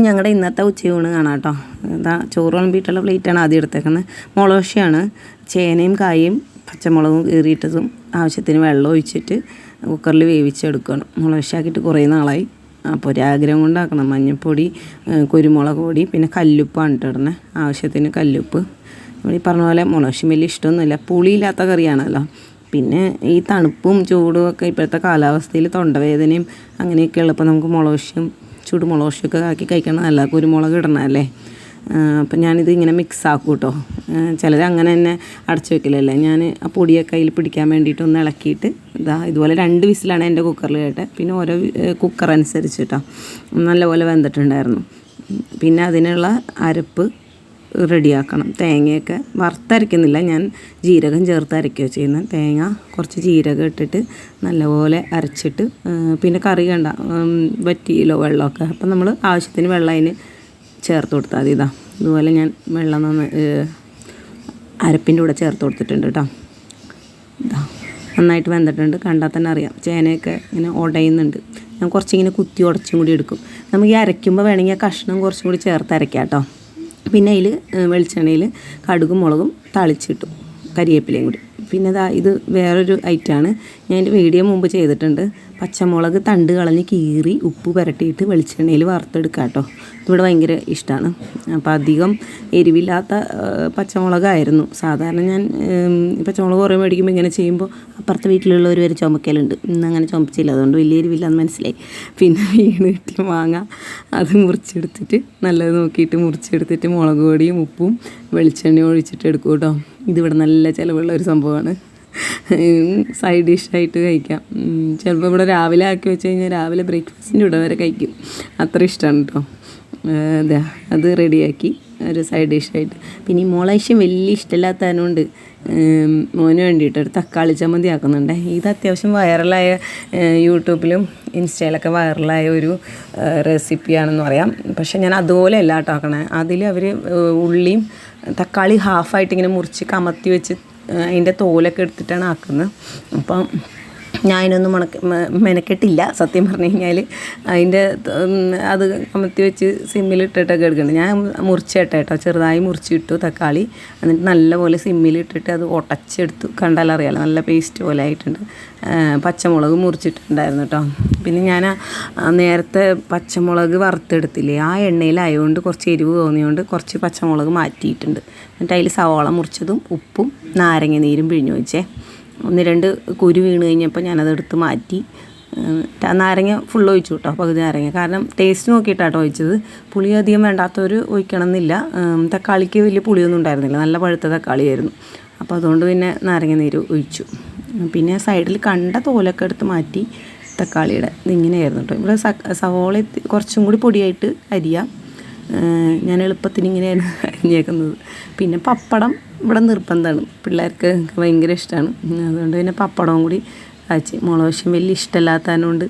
ഞങ്ങളുടെ ഇന്നത്തെ ഉച്ചയൂണ് കാണാം കേട്ടോ ഇതാ ചോറ് വിളമ്പിയിട്ടുള്ള പ്ലേറ്റാണ് ആദ്യം എടുത്തേക്കുന്നത്. മുളക് ചേനയും കായും പച്ചമുളകും കീറിയിട്ടതും ആവശ്യത്തിന് വെള്ളം ഒഴിച്ചിട്ട് കുക്കറിൽ വേവിച്ചെടുക്കണം. മുളക് ആക്കിയിട്ട് കുറേ നാളായി. അപ്പോൾ ഒരാഗ്രഹം കൊണ്ടാക്കണം. മഞ്ഞൾപ്പൊടി കുരുമുളക് പൊടി പിന്നെ കല്ലുപ്പാണ് ഇട്ട് ഇടണേ. ആവശ്യത്തിന് കല്ലുപ്പ്. ഈ പറഞ്ഞ പോലെ മുളക് വലിയ ഇഷ്ടമൊന്നുമില്ല. പുളിയില്ലാത്ത കറിയാണല്ലോ. പിന്നെ ഈ തണുപ്പും ചൂടും ഒക്കെ ഇപ്പോഴത്തെ കാലാവസ്ഥയിൽ തൊണ്ടവേദനയും അങ്ങനെയൊക്കെ ഉള്ളപ്പോൾ നമുക്ക് മുളകും ചുടുമുളകൊക്കെ ആക്കി കഴിക്കണം. നല്ല കുരുമുളക് ഇടണമല്ലേ അപ്പം ഞാനിത് ഇങ്ങനെ മിക്സ് ആക്കും കേട്ടോ ചിലർ അങ്ങനെ തന്നെ അടച്ചു വെക്കില്ലല്ലേ ഞാൻ ആ പൊടിയൊക്കെ അതിൽ പിടിക്കാൻ വേണ്ടിയിട്ട് ഒന്ന് ഇളക്കിയിട്ട് ഇതാ ഇതുപോലെ രണ്ട് വിസിലാണ് എന്റെ കുക്കറിൽ കേട്ടെ. പിന്നെ ഓരോ കുക്കർ അനുസരിച്ച് കേട്ടോ നല്ലപോലെ വെന്തിട്ടുണ്ടായിരുന്നു. പിന്നെ അതിനുള്ള അരപ്പ് റെഡിയാക്കണം. തേങ്ങയൊക്കെ വറുത്തരയ്ക്കുന്നില്ല. ഞാൻ ജീരകം ചേർത്ത് അരയ്ക്കുകയോ ചെയ്യുന്നത് തേങ്ങ കുറച്ച് ജീരകം ഇട്ടിട്ട് നല്ലപോലെ അരച്ചിട്ട് പിന്നെ കറി കണ്ട വറ്റിയിലോ വെള്ളമൊക്കെ. അപ്പം നമ്മൾ ആവശ്യത്തിന് വെള്ളം അതിന് ചേർത്ത് കൊടുത്താൽ മതി ഇതാ ഇതുപോലെ ഞാൻ വെള്ളം നന്ന് അരപ്പിന്റെ കൂടെ ചേർത്ത് കൊടുത്തിട്ടുണ്ട് കേട്ടോ ഇതാ നന്നായിട്ട് വെന്തിട്ടുണ്ട്. കണ്ടാൽ തന്നെ അറിയാം. ചേനയൊക്കെ ഇങ്ങനെ ഉടയുന്നുണ്ട്. ഞാൻ കുറച്ചിങ്ങനെ കുത്തി ഉടച്ചും കൂടി എടുക്കും. നമുക്ക് ഈ അരയ്ക്കുമ്പോൾ വേണമെങ്കിൽ കഷ്ണം കുറച്ചും കൂടി ചേർത്ത് അരയ്ക്കാം കേട്ടോ പിന്നെ അതിൽ വെളിച്ചെണ്ണയിൽ കടുകും മുളകും തളിച്ചിട്ടു. കരിവേപ്പിലയും കൂടി. പിന്നെ ഇതാ ഇത് വേറൊരു ഐറ്റമാണ്. ഞാൻ എന്റെ വീഡിയോ മുമ്പ് ചെയ്തിട്ടുണ്ട്. പച്ചമുളക് തണ്ട് കളഞ്ഞ് കീറി ഉപ്പ് പുരട്ടിയിട്ട് വെളിച്ചെണ്ണയിൽ വറുത്തെടുക്കുക കേട്ടോ. ഇവിടെ ഭയങ്കര ഇഷ്ടമാണ് അപ്പോൾ അധികം എരിവില്ലാത്ത പച്ചമുളകായിരുന്നു. സാധാരണ ഞാൻ പച്ചമുളക് കുറേ മേടിക്കുമ്പോൾ ഇങ്ങനെ ചെയ്യുമ്പോൾ അപ്പുറത്തെ വീട്ടിലുള്ളവർ വരെ ചുമക്കലുണ്ട്. ഇന്ന് അങ്ങനെ ചുമച്ചില്ല. അതുകൊണ്ട് വലിയ എരിവില്ലാന്ന് മനസ്സിലായി. പിന്നെ വീണ് കിട്ടിയ മാങ്ങ അത് മുറിച്ചെടുത്തിട്ട് നല്ലത് നോക്കിയിട്ട് മുറിച്ചെടുത്തിട്ട് മുളക് പൊടിയും ഉപ്പും വെളിച്ചെണ്ണയും ഒഴിച്ചിട്ട് എടുക്കും കേട്ടോ. ഇതിവിടെ നല്ല ചിലവുള്ള ഒരു സംഭവമാണ്. സൈഡ് ഡിഷായിട്ട് കഴിക്കാം. ചിലപ്പോൾ ഇവിടെ രാവിലെ ആക്കി വെച്ച് കഴിഞ്ഞാൽ രാവിലെ ബ്രേക്ക്ഫാസ്റ്റിന്റെ ഇവിടെ വരെ കഴിക്കും. അത്ര ഇഷ്ടമാണ് കേട്ടോ അതെ അത് റെഡിയാക്കി ഒരു സൈഡ് ഡിഷായിട്ട് പിന്നെ ഈ മുളശ്യം വലിയ ഇഷ്ടമില്ലാത്തതിനുകൊണ്ട് മോന് വേണ്ടിയിട്ട് ഒരു തക്കാളി ചമ്മന്തി ആക്കുന്നുണ്ട്. ഇത് അത്യാവശ്യം വൈറലായ യൂട്യൂബിലും ഇൻസ്റ്റയിലൊക്കെ വൈറലായ ഒരു റെസിപ്പിയാണെന്ന് പറയാം. പക്ഷേ ഞാൻ അതുപോലെ അല്ല കേട്ടോ ആക്കണേ. അതിൽ അവർ ഉള്ളിയും തക്കാളി ഹാഫായിട്ട് ഇങ്ങനെ മുറിച്ച് കമത്തി വെച്ച് അതിന്റെ തോലൊക്കെ എടുത്തിട്ടാണ് ആക്കുന്നത്. അപ്പം ഞാൻ അതിനൊന്നും മണക്ക് മെനക്കെട്ടില്ല. സത്യം പറഞ്ഞു കഴിഞ്ഞാൽ അതിന്റെ അത് കമത്തി വെച്ച് സിമ്മിലിട്ടിട്ടൊക്കെ എടുക്കുന്നുണ്ട്. ഞാൻ മുറിച്ചിട്ട കേട്ടോ ചെറുതായി മുറിച്ചിട്ടു തക്കാളി. എന്നിട്ട് നല്ലപോലെ സിമ്മിലിട്ടിട്ട് അത് ഉടച്ചെടുത്തു കണ്ടാലറിയാലോ നല്ല പേസ്റ്റ് പോലെ ആയിട്ടുണ്ട്. പച്ചമുളക് മുറിച്ചിട്ടുണ്ടായിരുന്നു കേട്ടോ പിന്നെ ഞാൻ നേരത്തെ പച്ചമുളക് വറുത്തെടുത്തില്ലേ ആ എണ്ണയിലായതുകൊണ്ട് കുറച്ച് എരിവ് തോന്നിയതുകൊണ്ട് കുറച്ച് പച്ചമുളക് മാറ്റിയിട്ടുണ്ട്. എന്നിട്ട് അതിൽ സവാള മുറിച്ചതും ഉപ്പും നാരങ്ങ നീരും പിഴിഞ്ഞു വെച്ചേ. ഒന്ന് രണ്ട് കുരു വീണ് കഴിഞ്ഞപ്പോൾ ഞാനതെടുത്ത് മാറ്റി. നാരങ്ങ ഫുൾ ഒഴിച്ചു കേട്ടോ പകുതി നാരങ്ങ. കാരണം ടേസ്റ്റ് നോക്കിയിട്ടാട്ടോ ഒഴിച്ചത്. പുളി അധികം വേണ്ടാത്തവർ ഒഴിക്കണം എന്നില്ല തക്കാളിക്ക് വലിയ പുളിയൊന്നും ഉണ്ടായിരുന്നില്ല. നല്ല പഴുത്ത തക്കാളിയായിരുന്നു. അപ്പോൾ അതുകൊണ്ട് പിന്നെ നാരങ്ങ നീര് ഒഴിച്ചു. പിന്നെ സൈഡിൽ കണ്ട തോലൊക്കെ എടുത്ത് മാറ്റി തക്കാളിയുടെ ഇതിങ്ങനെയായിരുന്നു കേട്ടോ ഇവിടെ സവോള കുറച്ചും കൂടി പൊടിയായിട്ട് അരിയാം. ഞാൻ എളുപ്പത്തിന് ഇങ്ങനെയാണ് അരിഞ്ഞേക്കുന്നത്. പിന്നെ പപ്പടം ഇവിടെ നിർബന്ധമാണ്. പിള്ളേർക്ക് ഭയങ്കര ഇഷ്ടമാണ് അതുകൊണ്ട് പിന്നെ പപ്പടവും കൂടി കാച്ചി. മുളക് വലിയ ഇഷ്ടമില്ലാത്തതുകൊണ്ട്